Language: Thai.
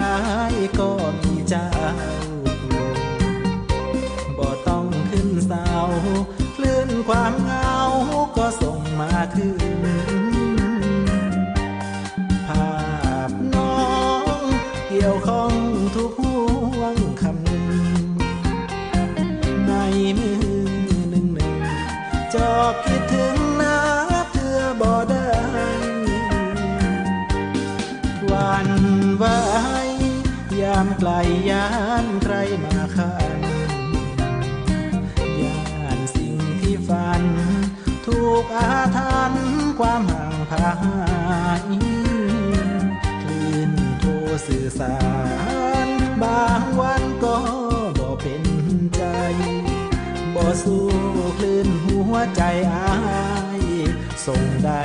อายก็มีเจ้า บ่ต้องขึ้นเสาคลื่นความเหงาก็ส่งมาคืนภาพน้องเกี่ยวข้องทุกห่วงคำในมือหนึ่งหนึ่งจอบคิดถึงนะเพื่อบ่ได้วันว่า ไกลย่านใครมาขันย่านสิ่งที่ฝัน ถูกอาถรรพ์ความห่างพายคลื่นโทรสื่อสาร บางวันก็บ่เป็นใจบ่สู้คลื่นหัวใจอายส่งได้